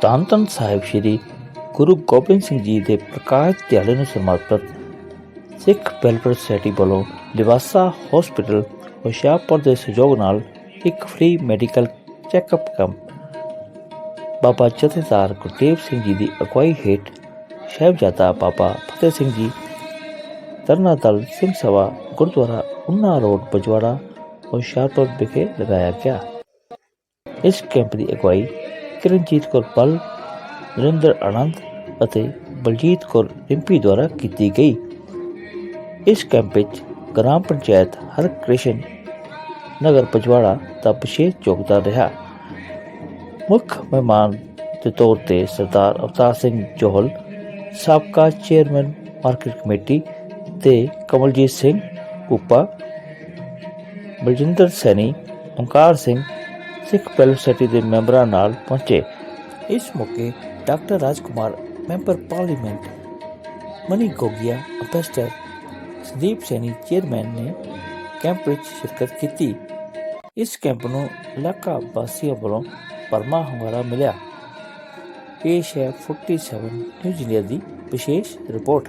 ਧੰਨ ਧੰਨ ਸਾਹਿਬ ਸ੍ਰੀ ਗੁਰੂ ਗੋਬਿੰਦ ਸਿੰਘ ਜੀ ਦੇ ਪ੍ਰਕਾਸ਼ ਦਿਹਾੜੇ ਨੂੰ ਸਮਰਪਿਤ ਸਿੱਖ ਵੈਲਫੇਅਰ ਸੁਸਾਇਟੀ ਵੱਲੋਂ ਲਿਵਾਸਾ ਹਸਪੀਟਲ ਹੁਸ਼ਿਆਰਪੁਰ ਦੇ ਸਹਿਯੋਗ ਨਾਲ ਇੱਕ free medical checkup camp Baba Jathedar Gurdev Singh ਜੀ ਦੀ ਅਗਵਾਈ ਹੇਠ ਸਾਹਿਬਜ਼ਾਦਾ ਬਾਬਾ ਫਤਿਹ ਸਿੰਘ ਜੀ ਤਰਨਾ ਦਲ ਸਿੰਘ ਸਭਾ, ਗੁਰਦੁਆਰਾ ਉਨਾ ਰੋਡ, ਬਜਵਾੜਾ, ਹੁਸ਼ਿਆਰਪੁਰ ਵਿਖੇ ਲਗਾਇਆ ਗਿਆ। ਇਸ ਕੈਂਪ ਦੀ ਅਗਵਾਈ ਕਿਰਨਜੀਤ ਕੌਰ ਪਲ, ਨਰਿੰਦਰ ਆਨੰਦ ਅਤੇ ਬਲਜੀਤ ਕੌਰ ਰਿੰਪੀ ਦੁਆਰਾ ਕੀਤੀ ਗਈ। ਇਸ ਕੈਂਪ ਵਿੱਚ ਗ੍ਰਾਮ ਪੰਚਾਇਤ ਹਰਕ੍ਰਿਸ਼ਨ ਨਗਰ ਪਜਵਾੜਾ ਦਾ ਵਿਸ਼ੇਸ਼ ਯੋਗਦਾਨ ਰਿਹਾ। ਮੁੱਖ ਮਹਿਮਾਨ ਦੇ ਤੌਰ ਤੇ ਸਰਦਾਰ ਅਵਤਾਰ ਸਿੰਘ ਜੋਹਲ ਸਾਬਕਾ ਚੇਅਰਮੈਨ ਮਾਰਕੀਟ ਕਮੇਟੀ ਤੇ ਕਮਲਜੀਤ ਸਿੰਘ ਕੂਪਾ ਬਲਜਿੰਦਰ ਸੈਣੀ, ਓਂਕਾਰ ਸਿੰਘ ਸਿੱਖ ਵੈਲਫੇਅਰ ਸੁਸਾਇਟੀ ਦੇ ਮੈਂਬਰਾਂ ਨਾਲ ਪਹੁੰਚੇ। ਇਸ ਮੌਕੇ doctor Rajkumar, member parliament, Mani Gogia ambassador Sandeep Saini, chairman ਨੇ ਕੈਂਪ ਵਿੱਚ ਸ਼ਿਰਕਤ ਕੀਤੀ। ਇਸ ਕੈਂਪ ਨੂੰ ਇਲਾਕਾ ਵਾਸੀਆਂ ਵੱਲੋਂ ਪਰਮਾ ਹੁੰਗਾਰਾ ਮਿਲਿਆ। ਪੇਸ਼ ਹੈ 47 ਨਿਊਜ਼ ਇੰਡੀਆ ਦੀ ਵਿਸ਼ੇਸ਼ ਰਿਪੋਰਟ।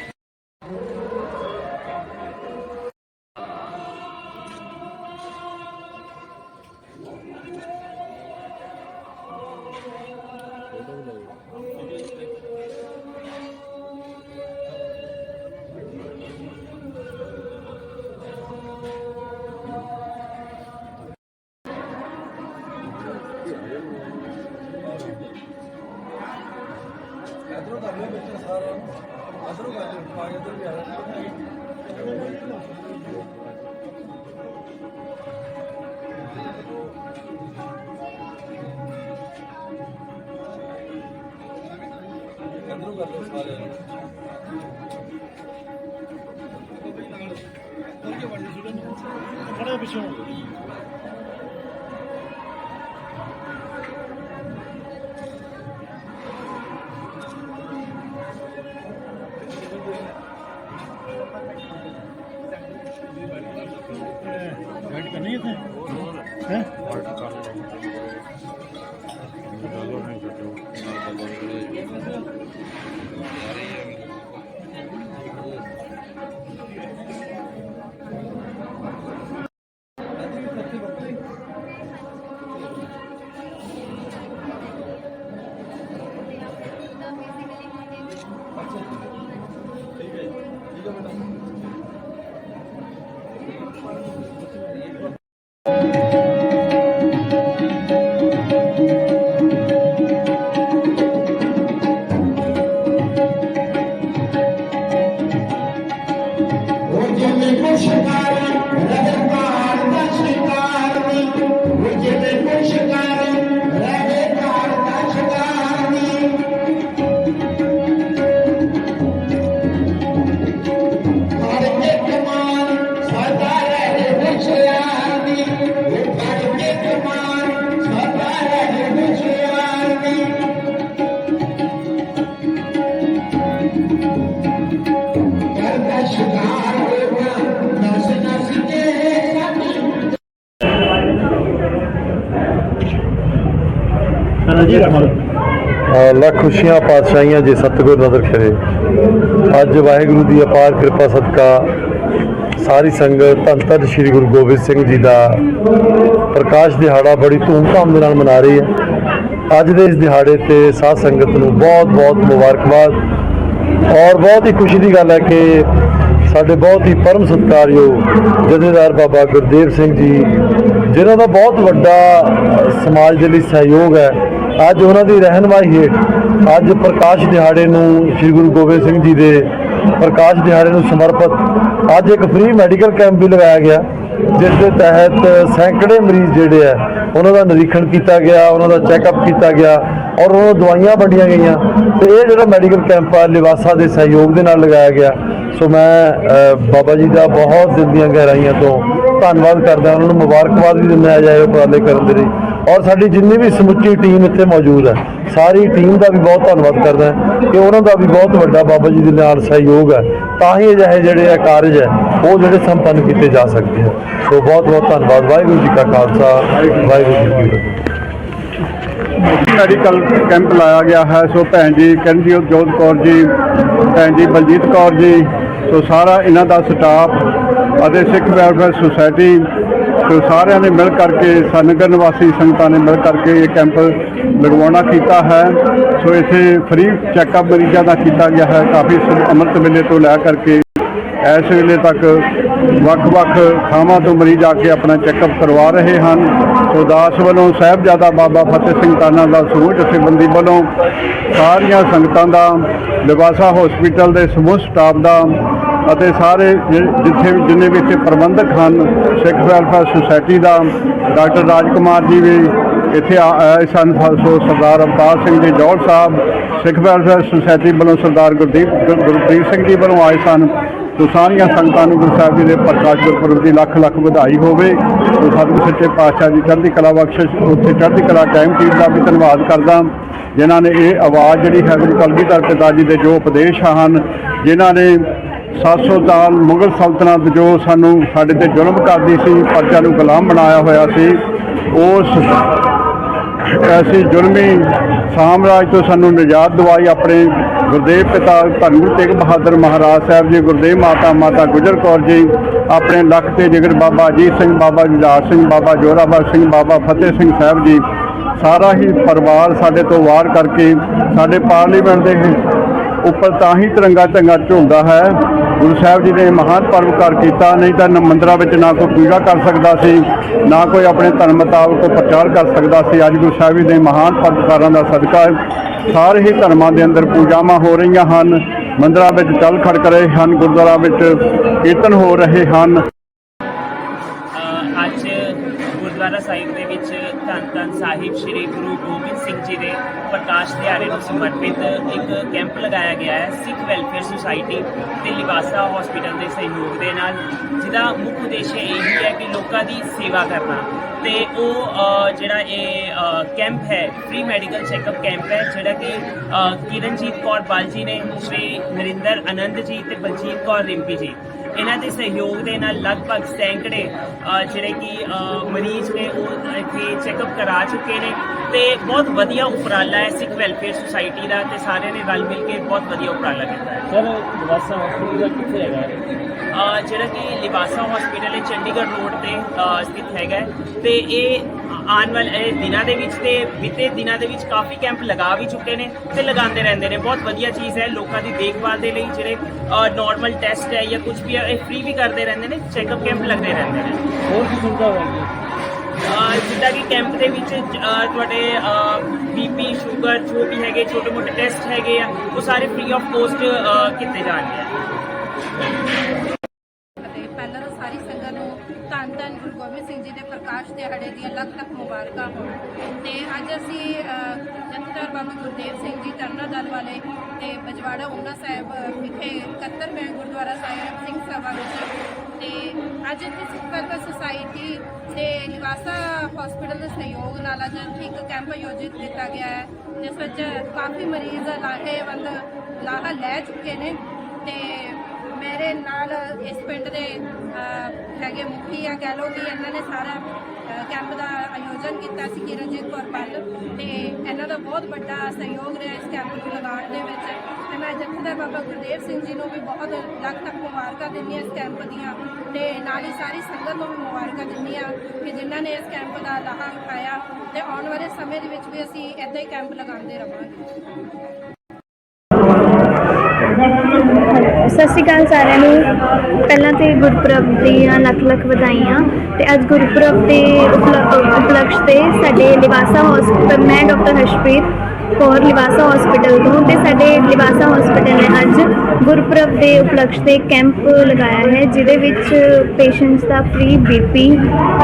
ਲਾਂਗੇ ਖੜਾ ਪਿੱਛੋਂ। ਵੈਟ ਕਰਨੀ ਇੱਥੇ? ਜੀ ਰਮਨ ਲੱਖ ਖੁਸ਼ੀਆਂ ਪਾਤਸ਼ਾਹੀਆਂ ਜੇ ਸਤਿਗੁਰ ਨਦਰ ਕਰੇ। ਅੱਜ ਵਾਹਿਗੁਰੂ ਦੀ ਅਪਾਰ ਕਿਰਪਾ ਸਦਕਾ ਸਾਰੀ ਸੰਗਤ, ਧੰਨ ਧੰਨ ਸ੍ਰੀ ਗੁਰੂ ਗੋਬਿੰਦ ਸਿੰਘ ਜੀ ਦਾ ਪ੍ਰਕਾਸ਼ ਦਿਹਾੜਾ ਬੜੀ ਧੂਮਧਾਮ ਦੇ ਨਾਲ ਮਨਾ ਰਹੀ ਹੈ। ਅੱਜ ਦੇ ਇਸ ਦਿਹਾੜੇ ਤੇ ਸਾਧ ਸੰਗਤ ਨੂੰ ਬਹੁਤ ਬਹੁਤ ਮੁਬਾਰਕਬਾਦ। ਔਰ ਬਹੁਤ ਹੀ ਖੁਸ਼ੀ ਦੀ ਗੱਲ ਹੈ ਕਿ ਸਾਡੇ ਬਹੁਤ ਹੀ ਪਰਮ ਸਤਿਕਾਰਯੋਗ ਜਥੇਦਾਰ ਬਾਬਾ ਗੁਰਦੇਵ ਸਿੰਘ ਜੀ, ਜਿਨ੍ਹਾਂ ਦਾ ਬਹੁਤ ਵੱਡਾ ਸਮਾਜ ਦੇ ਲਈ ਸਹਿਯੋਗ ਹੈ। ਅੱਜ ਉਹਨਾਂ ਦੀ ਰਹਿਨਮਾਈ ਹੇਠ ਅੱਜ ਪ੍ਰਕਾਸ਼ ਦਿਹਾੜੇ ਨੂੰ ਸ੍ਰੀ ਗੁਰੂ ਗੋਬਿੰਦ ਸਿੰਘ ਜੀ ਦੇ ਪ੍ਰਕਾਸ਼ ਦਿਹਾੜੇ ਨੂੰ ਸਮਰਪਿਤ ਅੱਜ ਇੱਕ ਫ੍ਰੀ ਮੈਡੀਕਲ ਕੈਂਪ ਵੀ ਲਗਾਇਆ ਗਿਆ, ਜਿਸ ਦੇ ਤਹਿਤ ਸੈਂਕੜੇ ਮਰੀਜ਼ ਜਿਹੜੇ ਆ, ਉਹਨਾਂ ਦਾ ਨਿਰੀਖਣ ਕੀਤਾ ਗਿਆ, ਉਹਨਾਂ ਦਾ ਚੈੱਕਅਪ ਕੀਤਾ ਗਿਆ ਔਰ ਉਹਨਾਂ ਨੂੰ ਦਵਾਈਆਂ ਵੰਡੀਆਂ ਗਈਆਂ। ਤੇ ਇਹ ਜਿਹੜਾ ਮੈਡੀਕਲ ਕੈਂਪ ਆ, ਲਿਵਾਸਾ ਦੇ ਸਹਿਯੋਗ ਦੇ ਨਾਲ ਲਗਾਇਆ ਗਿਆ। ਸੋ ਮੈਂ ਬਾਬਾ ਜੀ ਦਾ ਬਹੁਤ ਦਿਲ ਦੀਆਂ ਗਹਿਰਾਈਆਂ ਤੋਂ ਧੰਨਵਾਦ ਕਰਦਾ, ਉਹਨਾਂ ਨੂੰ ਮੁਬਾਰਕਬਾਦ ਵੀ ਦਿੰਦਾ ਜਾਏ ਉਪਰਾਲੇ ਕਰਨ ਦੇ ਲਈ। ਔਰ ਸਾਡੀ ਜਿੰਨੀ ਵੀ ਸਮੁੱਚੀ ਟੀਮ ਇੱਥੇ ਮੌਜੂਦ ਹੈ, ਸਾਰੀ ਟੀਮ ਦਾ ਵੀ ਬਹੁਤ ਧੰਨਵਾਦ ਕਰਦਾ ਕਿ ਉਹਨਾਂ ਦਾ ਵੀ ਬਹੁਤ ਵੱਡਾ ਬਾਬਾ ਜੀ ਦੇ ਨਾਲ ਸਹਿਯੋਗ ਹੈ। ਤਾਂ ਹੀ ਅਜਿਹੇ ਜਿਹੜੇ ਆ ਕਾਰਜ ਹੈ, ਉਹ ਜਿਹੜੇ ਸੰਪੰਨ ਕੀਤੇ ਜਾ ਸਕਦੇ ਆ। ਸੋ ਬਹੁਤ ਬਹੁਤ ਧੰਨਵਾਦ। ਵਾਹਿਗੁਰੂ ਜੀ ਕਾ ਖਾਲਸਾ, ਵਾਹਿਗੁਰੂ ਜੀ ਕੀ ਫਤਿਹ। ਮੈਡੀਕਲ ਕੈਂਪ ਲਾਇਆ ਗਿਆ ਹੈ। ਸੋ ਭੈਣ ਜੀ ਕਰਨਜੀਤ ਜੋਤ ਕੌਰ ਜੀ, ਭੈਣ ਜੀ ਬਲਜੀਤ ਕੌਰ ਜੀ, ਸੋ ਸਾਰਾ ਇਹਨਾਂ ਦਾ ਸਟਾਫ ਅਤੇ ਸਿੱਖ ਵੈਲਫੇਅਰ ਸੁਸਾਇਟੀ ਸੋ ਸਾਰਿਆਂ ਨੇ ਮਿਲ ਕਰਕੇ ਸਨਗਰ ਨਿਵਾਸੀ ਸੰਗਤਾਂ ਨੇ ਮਿਲ ਕਰਕੇ ਇਹ ਕੈਂਪ ਲਗਵਾਉਣਾ ਕੀਤਾ ਹੈ। ਸੋ ਇੱਥੇ ਫ੍ਰੀ ਚੈੱਕਅਪ ਮਰੀਜ਼ਾਂ ਦਾ ਕੀਤਾ ਗਿਆ ਹੈ। ਕਾਫੀ ਸ- ਅੰਮ੍ਰਿਤ ਵੇਲੇ ਤੋਂ ਲੈ ਕਰਕੇ ਇਸ ਵੇਲੇ ਤੱਕ ਵੱਖ-ਵੱਖ ਥਾਵਾਂ ਤੋਂ ਮਰੀਜ਼ ਆ ਕੇ ਆਪਣਾ ਚੈੱਕਅਪ ਕਰਵਾ ਰਹੇ ਹਨ। ਸੋ ਦਾਸ ਵੱਲੋਂ, ਸਾਹਿਬਜ਼ਾਦਾ ਬਾਬਾ ਫਤਿਹ ਸਿੰਘ ਤਾਨਾ ਦਾ ਸਮੂਹ ਜਥੇਬੰਦੀ ਵੱਲੋਂ ਸਾਰੀਆਂ ਸੰਗਤਾਂ ਦਾ ਲਿਵਾਸਾ ਹਸਪੀਟਲ ਦੇ ਸਮੂਹ ਸਟਾਫ ਦਾ ਅਤੇ ਸਾਰੇ ਜਿ- ਜਿੱਥੇ ਵੀ, ਜਿੰਨੇ ਵੀ ਇੱਥੇ ਪ੍ਰਬੰਧਕ ਹਨ, ਸਿੱਖ ਵੈਲਫੇਅਰ ਸੁਸਾਇਟੀ ਦਾ, ਡਾਕਟਰ ਰਾਜਕੁਮਾਰ ਜੀ ਵੀ ਇੱਥੇ ਆ- ਆਏ ਸਨ ਸੋ ਸਰਦਾਰ ਅਵਤਾਰ ਸਿੰਘ ਜੀ ਜੋੜ ਸਾਹਿਬ, ਸਿੱਖ ਵੈਲਫੇਅਰ ਸੁਸਾਇਟੀ ਵੱਲੋਂ ਸਰਦਾਰ ਗੁਰਦੀਪ, ਗੁਰ- ਗੁਰਪ੍ਰੀਤ ਸਿੰਘ ਜੀ ਵੱਲੋਂ ਆਏ ਸਨ। ਸੋ ਸਾਰੀਆਂ ਸੰਗਤਾਂ ਨੂੰ ਗੁਰੂ ਸਾਹਿਬ ਜੀ ਦੇ ਪ੍ਰਕਾਸ਼ ਗੁਰਪੁਰਬ ਦੀ ਲੱਖ ਲੱਖ ਵਧਾਈ ਹੋਵੇ। ਸੋ ਸਤਿਗੁਰ ਸੱਚੇ ਪਾਤਸ਼ਾਹ ਜੀ ਚੜ੍ਹਦੀ ਕਲਾ ਬਖਸ਼ਿਸ਼, ਉੱਥੇ ਚੜ੍ਹਦੀ ਕਲਾ ਕਾਇਮ ਟੀਮ ਦਾ ਵੀ ਧੰਨਵਾਦ ਕਰਦਾ। ਜਿਨ੍ਹਾਂ ਨੇ ਇਹ ਆਵਾਜ਼ ਜਿਹੜੀ ਹੈ ਗੁਰੂ ਕਲਗੀਧਰ ਪਿਤਾ ਜੀ ਦੇ ਜੋ ਉਪਦੇਸ਼ ਹਨ, ਜਿਨ੍ਹਾਂ ਨੇ 700 ਸਾਲ ਮੁਗਲ ਸਲਤਨਤ ਜੋ ਸਾਨੂੰ ਸਾਡੇ ਤੇ ਜ਼ੁਲਮ ਕਰਦੀ ਸੀ, ਪਰਚਾ ਨੂੰ ਗੁਲਾਮ ਬਣਾਇਆ ਹੋਇਆ ਸੀ, ਉਸ ਐਸੀ ਜ਼ੁਲਮੀ ਸਾਮਰਾਜ ਤੋਂ ਸਾਨੂੰ ਨਿਜਾਤ ਦਵਾਈ ਆਪਣੇ ਗੁਰਦੇਵ ਪਿਤਾ ਧੰਨ ਗੁਰੂ ਤੇਗ ਬਹਾਦਰ ਮਹਾਰਾਜ ਸਾਹਿਬ ਜੀ, ਗੁਰਦੇਵ ਮਾਤਾ ਮਾਤਾ ਗੁਜਰ ਕੌਰ ਜੀ, ਆਪਣੇ ਲੱਖ ਤੇ ਜਿਗਰ ਬਾਬਾ ਅਜੀਤ ਸਿੰਘ, ਬਾਬਾ ਜੁਝਾਰ ਸਿੰਘ, ਬਾਬਾ ਜੋਰਾਵਰ ਸਿੰਘ, ਬਾਬਾ ਫਤਿਹ ਸਿੰਘ ਸਾਹਿਬ ਜੀ, ਸਾਰਾ ਹੀ ਪਰਿਵਾਰ ਸਾਡੇ ਤੋਂ ਵਾਰ ਕਰਕੇ ਸਾਡੇ ਪਾਰਲੀਮੈਂਟ ਦੇ ਉੱਪਰ ਤਾਂ ਹੀ ਤਿਰੰਗਾ ਝੰਗਾ ਝੁਲਦਾ ਹੈ। ਗੁਰੂ ਸਾਹਿਬ ਜੀ ਨੇ ਮਹਾਨ ਪਰਵਕਾਰ ਕੀਤਾ, ਨਹੀਂ ਤਾਂ ਮੰਦਰਾਂ ਵਿੱਚ ਨਾ ਕੋਈ ਪੂਜਾ ਕਰ ਸਕਦਾ ਸੀ, ਨਾ ਕੋਈ ਆਪਣੇ ਧਰਮ ਮੁਤਾਬਕ ਪ੍ਰਚਾਰ ਕਰ ਸਕਦਾ ਸੀ। ਅੱਜ ਗੁਰੂ ਸਾਹਿਬ ਜੀ ਦੇ ਮਹਾਨ ਪਰਵਕਾਰਾਂ ਦਾ ਸਦਕਾ ਸਾਰੇ ਹੀ ਧਰਮਾਂ ਦੇ ਅੰਦਰ ਪੂਜਾਵਾਂ ਹੋ ਰਹੀਆਂ ਹਨ। ਮੰਦਰਾਂ ਵਿੱਚ ਚੱਲ ਖੜਕ ਰਹੇ ਹਨ, ਗੁਰਦੁਆਰਾ ਵਿੱਚ ਕੀਰਤਨ ਹੋ ਰਹੇ ਹਨ। ਅੱਜ ਗੁਰਦੁਆਰਾ ਸਾਹਿਬ ਸਾਹਿਬ ਸ੍ਰੀ ਗੁਰੂ ਗੋਬਿੰਦ ਸਿੰਘ ਜੀ ਦੇ ਪ੍ਰਕਾਸ਼ ਦਿਹਾੜੇ ਨੂੰ ਸਮਰਪਿਤ ਇੱਕ ਕੈਂਪ ਲਗਾਇਆ ਗਿਆ ਹੈ, ਸਿੱਖ ਵੈਲਫੇਅਰ ਸੁਸਾਇਟੀ ਤੇ ਲਿਵਾਸਾ ਹਸਪੀਟਲ ਦੇ ਸਹਿਯੋਗ ਦੇ ਨਾਲ, ਜਿਹਦਾ ਮੁੱਖ ਉਦੇਸ਼ ਇਹ ਹੈ ਕਿ ਲੋਕਾਂ ਦੀ ਸੇਵਾ ਕਰਨਾ। ਤੇ ਉਹ ਜਿਹੜਾ ਇਹ ਕੈਂਪ ਹੈ ਫ੍ਰੀ ਮੈਡੀਕਲ ਚੈੱਕਅਪ ਕੈਂਪ ਹੈ, ਜਿਹੜਾ ਕਿ ਕਿਰਨਜੀਤ ਕੌਰ ਬਾਲ ਜੀ ਨੇ, ਸ਼੍ਰੀ ਨਰਿੰਦਰ ਆਨੰਦ ਜੀ ਤੇ ਬਲਜੀਤ ਕੌਰ ਰਿੰਪੀ ਜੀ ਇਹਨਾਂ ਦੇ ਸਹਿਯੋਗ ਦੇ ਨਾਲ ਲਗਭਗ ਸੈਂਕੜੇ ਜਿਹੜੇ ਕਿ ਮਰੀਜ਼ ਨੇ ਉਹ ਇੱਥੇ ਚੈੱਕਅਪ ਕਰਾ ਚੁੱਕੇ ਨੇ ਤੇ ਬਹੁਤ ਵਧੀਆ ਉਪਰਾਲਾ ਹੈ ਸਿੱਖ ਵੈਲਫੇਅਰ ਸੁਸਾਇਟੀ ਦਾ ਤੇ ਸਾਰਿਆਂ ਨੇ ਰਲ ਮਿਲ ਕੇ ਬਹੁਤ ਵਧੀਆ ਉਪਰਾਲਾ ਕੀਤਾ ਹੈ। ਸਰ ਲਿਵਾਸਾ ਹਸਪੀਟਲ ਕਿੱਥੇ ਹੈਗਾ ਜਿਹੜਾ ਕਿ ਲਿਵਾਸਾ ਹਸਪੀਟਲ ਹੈ ਚੰਡੀਗੜ੍ਹ ਰੋਡ ਤੇ ਸਥਿਤ ਹੈਗਾ ਤੇ ਇਹ ਆਉਣ ਵਾਲੇ ਦਿਨਾਂ ਦੇ ਵਿੱਚ ਤੇ ਬੀਤੇ ਦਿਨਾਂ ਦੇ ਵਿੱਚ ਕਾਫੀ ਕੈਂਪ ਲਗਾ ਵੀ ਚੁੱਕੇ ਨੇ ਤੇ ਲਗਾਉਂਦੇ ਰਹਿੰਦੇ ਨੇ। ਬਹੁਤ ਵਧੀਆ ਚੀਜ਼ ਹੈ ਲੋਕਾਂ ਦੀ ਦੇਖਭਾਲ ਦੇ ਲਈ ਜਿਹੜੇ ਨਾਰਮਲ ਟੈਸਟ ਹੈ ਜਾਂ ਕੁਝ ਵੀ ਹੈ ਇਹ ਫ੍ਰੀ ਵੀ ਕਰਦੇ ਰਹਿੰਦੇ ਨੇ ਚੈੱਕਅਪ ਕੈਂਪ ਲੱਗਦੇ ਰਹਿੰਦੇ ਨੇ। ਹੋਰ ਕੀ ਹੋਵੇਗੀ ਅਹ ਜਿੱਦਾਂ ਕਿ ਕੈਂਪ ਦੇ ਵਿੱਚ ਤੁਹਾਡੇ ਬੀਪੀ ਸ਼ੂਗਰ ਜੋ ਵੀ ਹੈਗੇ ਛੋਟੇ ਮੋਟੇ ਟੈਸਟ ਹੈਗੇ ਆ ਉਹ ਸਾਰੇ ਫ੍ਰੀ ਆਫ ਕੋਸਟ ਕੀਤੇ ਜਾਣਗੇ ਅਤੇ ਪਹਿਲਾਂ ਤਾਂ ਸਾਰੀ ਸੰਗਤ ਨੂੰ ਧੰਨ ਧੰਨ ਗੁਰੂ ਗੋਬਿੰਦ ਸਿੰਘ ਜੀ ਦੇ ਪ੍ਰਕਾਸ਼ ਦਿਹਾੜੇ ਦੀਆਂ ਲੱਖ ਲੱਖ ਮੁਬਾਰਕਾਂ। ਹੋਣ ਤੇ ਅੱਜ ਅਸੀਂ ਜਥੇਦਾਰ ਬਾਬਾ ਗੁਰਦੇਵ ਸਿੰਘ ਜੀ ਤਰਨਾ ਦਲ ਵਾਲੇ ਤੇ ਬਜਵਾੜਾ ਓਮਨਾ ਸਾਹਿਬ ਵਿਖੇ 71 ਮੈਂ ਗੁਰਦੁਆਰਾ ਸਾਹਿਬ, ਸਿੰਘ ਸਭਾ ਵਿੱਚ। ਤੇ ਅੱਜ ਇੱਥੇ ਸਿੱਖ ਵੈਲਫੇਅਰ ਸੁਸਾਇਟੀ ਤੇ ਨਿਵਾਸਾ ਹਸਪੀਟਲ ਦੇ ਸਹਿਯੋਗ ਨਾਲ ਅੱਜ ਇੱਕ ਕੈਂਪ ਆਯੋਜਿਤ ਕੀਤਾ ਗਿਆ ਹੈ, ਜਿਸ ਵਿੱਚ ਕਾਫੀ ਮਰੀਜ਼ ਲਾਹੇਵੰਦ ਲਾਹਾ ਲੈ ਚੁੱਕੇ ਨੇ। ਤੇ ਮੇਰੇ ਨਾਲ ਇਸ ਪਿੰਡ ਦੇ ਹੈਗੇ ਮੁਖੀ ਆ ਕਹਿ ਲਓ ਕਿ ਇਹਨਾਂ ਨੇ ਸਾਰਾ ਕੈਂਪ ਦਾ ਆਯੋਜਨ ਕੀਤਾ ਸੀ ਕਿਰਨਜੀਤ ਕੌਰ ਪੱਲ ਤੇ ਇਹਨਾਂ ਦਾ ਬਹੁਤ ਵੱਡਾ ਸਹਿਯੋਗ ਰਿਹਾ ਇਸ ਕੈਂਪ ਨੂੰ ਲਗਾਉਣ ਦੇ ਵਿੱਚ। ਤੇ ਮੈਂ ਜਥੇਦਾਰ ਬਾਬਾ ਗੁਰਦੇਵ ਸਿੰਘ ਜੀ ਨੂੰ ਵੀ ਬਹੁਤ ਲੱਖ ਤੱਕ ਮੁਬਾਰਕਾਂ ਦਿੰਦੀ ਹਾਂ ਇਸ ਕੈਂਪ ਦੀਆਂ ਤੇ ਨਾਲ ਹੀ ਸਾਰੀ ਸੰਗਤ ਨੂੰ ਵੀ ਮੁਬਾਰਕਾਂ ਦਿੰਦੀ ਹਾਂ ਕਿ ਜਿਨ੍ਹਾਂ ਨੇ ਇਸ ਕੈਂਪ ਦਾ ਲਾਹਾ ਉਠਾਇਆ ਤੇ ਆਉਣ ਵਾਲੇ ਸਮੇਂ ਦੇ ਵਿੱਚ ਵੀ ਅਸੀਂ ਇਦਾਂ ਹੀ ਕੈਂਪ ਲਗਾਉਂਦੇ ਰਵਾਂਗੇ। ਸਤਿ ਸ਼੍ਰੀ ਅਕਾਲ ਸਾਰਿਆਂ ਨੂੰ। ਪਹਿਲਾਂ ਤੇ ਗੁਰਪੁਰਬ ਦੀਆਂ ਲੱਖ ਲੱਖ ਵਧਾਈਆਂ ਤੇ ਅੱਜ ਗੁਰਪੁਰਬ ਦੇ ਉਪਲ- ਉਪਲਕਸ਼ ਤੇ ਸਾਡੇ ਲਿਵਾਸਾ ਹਸਪੀਟਲ ਮੈਂ ਡਾਕਟਰ ਹਰਸ਼ਪ੍ਰੀਤ ਕੌਰ ਲਿਵਾਸਾ ਹਸਪੀਟਲ ਤੋਂ। ਤੇ ਸਾਡੇ ਲਿਵਾਸਾ ਹਸਪੀਟਲ ਨੇ ਅੱਜ ਗੁਰਪੁਰਬ ਦੇ ਉਪਲਕਸ਼ ਤੇ ਕੈਂਪ ਲਗਾਇਆ ਹੈ ਜਿਹਦੇ ਵਿੱਚ ਪੇਸ਼ੈਂਟਸ ਦਾ ਫ੍ਰੀ ਬੀਪੀ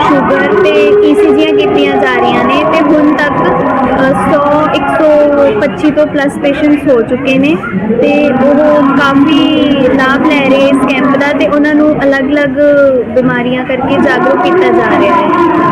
ਸ਼ੂਗਰ ਤੇ ਈਸੀਜੀਆਂ ਕੀਤੀਆਂ ਜਾ ਰਹੀਆਂ ਨੇ। ਤੇ ਹੁਣ ਤੱਕ ਅ, 100 125 ਤੋਂ ਪਲੱਸ ਪੇਸ਼ੈਂਟਸ ਹੋ ਚੁੱਕੇ ਨੇ। ਤੇ ਉਹ ਕਾਫੀ ਲਾਭ ਲੈ ਰਹੇ ਇਸ ਕੈਂਪ ਦਾ ਤੇ ਉਹਨਾਂ ਨੂੰ ਅਲੱਗ-ਅਲੱਗ ਬਿਮਾਰੀਆਂ ਕਰਕੇ ਜਾਗਰੂਕ ਕੀਤਾ ਜਾ ਰਿਹਾ ਹੈ।